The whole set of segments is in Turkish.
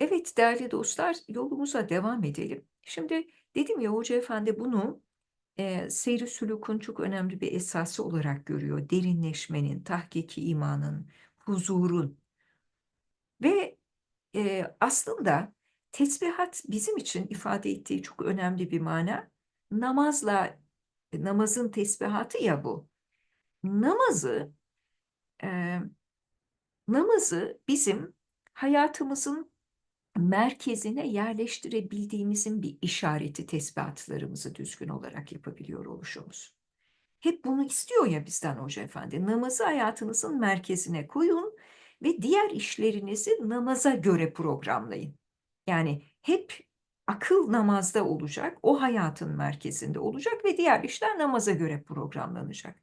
Evet değerli dostlar, yolumuza devam edelim. Şimdi dedim ya Hoca Efendi bunu e, seyri sülûkun çok önemli bir esası olarak görüyor. Derinleşmenin, tahkiki imanın, huzurun ve e, aslında tesbihat bizim için ifade ettiği çok önemli bir mana. Namazla, namazın tesbihatı ya bu. Namazı, e, namazı bizim hayatımızın merkezine yerleştirebildiğimizin bir işareti tesbihatlarımızı düzgün olarak yapabiliyor oluşumuz. Hep bunu istiyor ya bizden Hoca Efendi. Namazı hayatınızın merkezine koyun ve diğer işlerinizi namaza göre programlayın. Yani hep akıl namazda olacak, o hayatın merkezinde olacak ve diğer işler namaza göre programlanacak.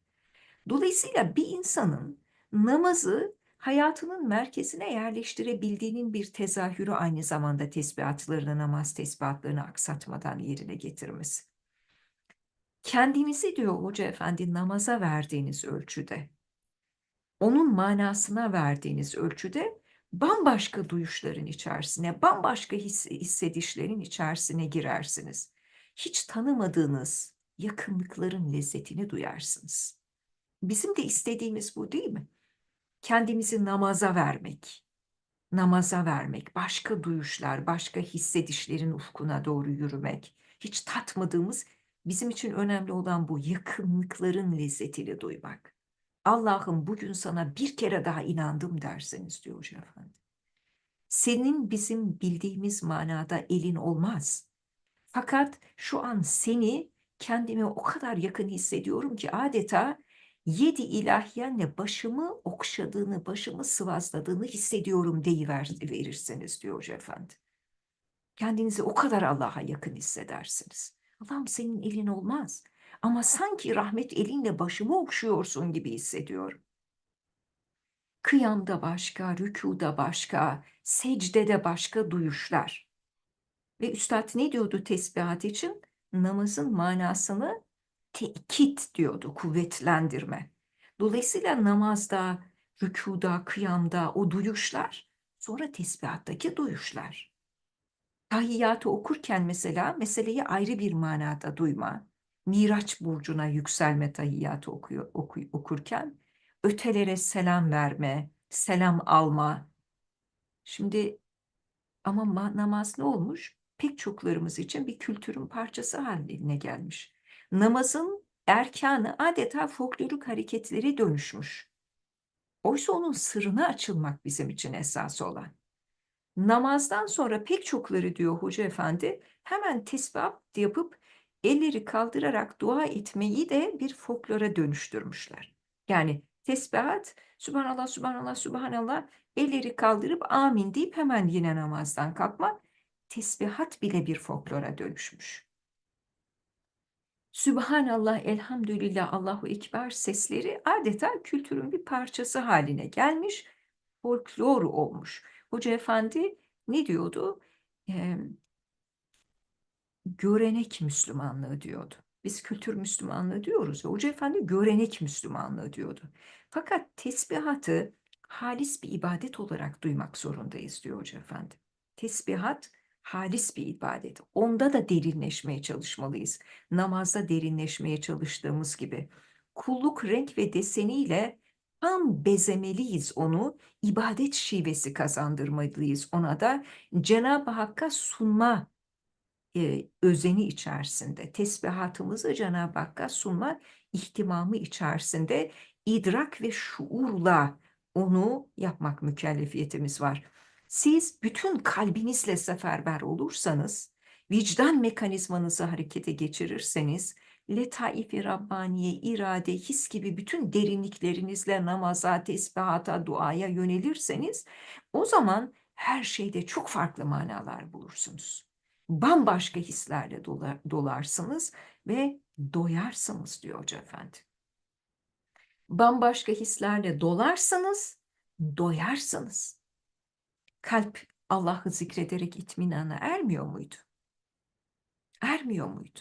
Dolayısıyla bir insanın namazı hayatının merkezine yerleştirebildiğinin bir tezahürü aynı zamanda tesbihatlarını, namaz tesbihatlarını aksatmadan yerine getirmesi. Kendinizi diyor Hoca Efendi namaza verdiğiniz ölçüde, onun manasına verdiğiniz ölçüde bambaşka duyuşların içerisine, bambaşka his, hissedişlerin içerisine girersiniz. Hiç tanımadığınız yakınlıkların lezzetini duyarsınız. Bizim de istediğimiz bu değil mi? Kendimizi namaza vermek, namaza vermek, başka duyuşlar, başka hissedişlerin ufkuna doğru yürümek, hiç tatmadığımız, bizim için önemli olan bu yakınlıkların lezzetini duymak. Allah'ım bugün sana bir kere daha inandım derseniz diyor Hoca Efendi. Senin bizim bildiğimiz manada elin olmaz. Fakat şu an seni kendime o kadar yakın hissediyorum ki adeta yedi ilahiyenle başımı okşadığını, başımı sıvazladığını hissediyorum deyiver, verirseniz diyor Hoca Efendi. Kendinizi o kadar Allah'a yakın hissedersiniz. Allah'ım senin elin olmaz. Ama sanki rahmet elinle başımı okşuyorsun gibi hissediyorum. Kıyamda başka, rükuda başka, secdede başka duyuşlar. Ve Üstad ne diyordu tesbihat için? Namazın manasını tekit diyordu, kuvvetlendirme. Dolayısıyla namazda, rükuda, kıyamda o duyuşlar, sonra tesbihattaki duyuşlar. Tahiyyatı okurken mesela meseleyi ayrı bir manada duyma, Miraç burcuna yükselme tahiyyatı okuyor, oku, okurken, ötelere selam verme, selam alma. Şimdi ama namaz ne olmuş? Pek çoklarımız için bir kültürün parçası haline gelmiş namazın erkanı adeta folklorik hareketleri dönüşmüş. Oysa onun sırrına açılmak bizim için esas olan. Namazdan sonra pek çokları diyor Hoca Efendi hemen tesbih yapıp elleri kaldırarak dua etmeyi de bir folklora dönüştürmüşler. Yani tesbihat, Subhanallah, Subhanallah, Subhanallah elleri kaldırıp amin deyip hemen yine namazdan kalkmak tesbihat bile bir folklora dönüşmüş. Sübhanallah, elhamdülillah, Allahu Ekber sesleri adeta kültürün bir parçası haline gelmiş, folklor olmuş. Hoca Efendi ne diyordu? Ee, görenek Müslümanlığı diyordu. Biz kültür Müslümanlığı diyoruz Hoca Efendi görenek Müslümanlığı diyordu. Fakat tesbihatı halis bir ibadet olarak duymak zorundayız diyor Hoca Efendi. Tesbihat halis bir ibadet. Onda da derinleşmeye çalışmalıyız. Namazda derinleşmeye çalıştığımız gibi. Kulluk renk ve deseniyle tam bezemeliyiz onu. ibadet şivesi kazandırmalıyız ona da. Cenab-ı Hakk'a sunma e, özeni içerisinde, tesbihatımızı Cenab-ı Hakk'a sunma ihtimamı içerisinde idrak ve şuurla onu yapmak mükellefiyetimiz var. Siz bütün kalbinizle seferber olursanız, vicdan mekanizmanızı harekete geçirirseniz, letaifi Rabbaniye, irade, his gibi bütün derinliklerinizle namaza, tesbihata, duaya yönelirseniz, o zaman her şeyde çok farklı manalar bulursunuz. Bambaşka hislerle dolar, dolarsınız ve doyarsınız diyor Hoca Efendi. Bambaşka hislerle dolarsınız, doyarsınız kalp Allah'ı zikrederek itminana ermiyor muydu? Ermiyor muydu?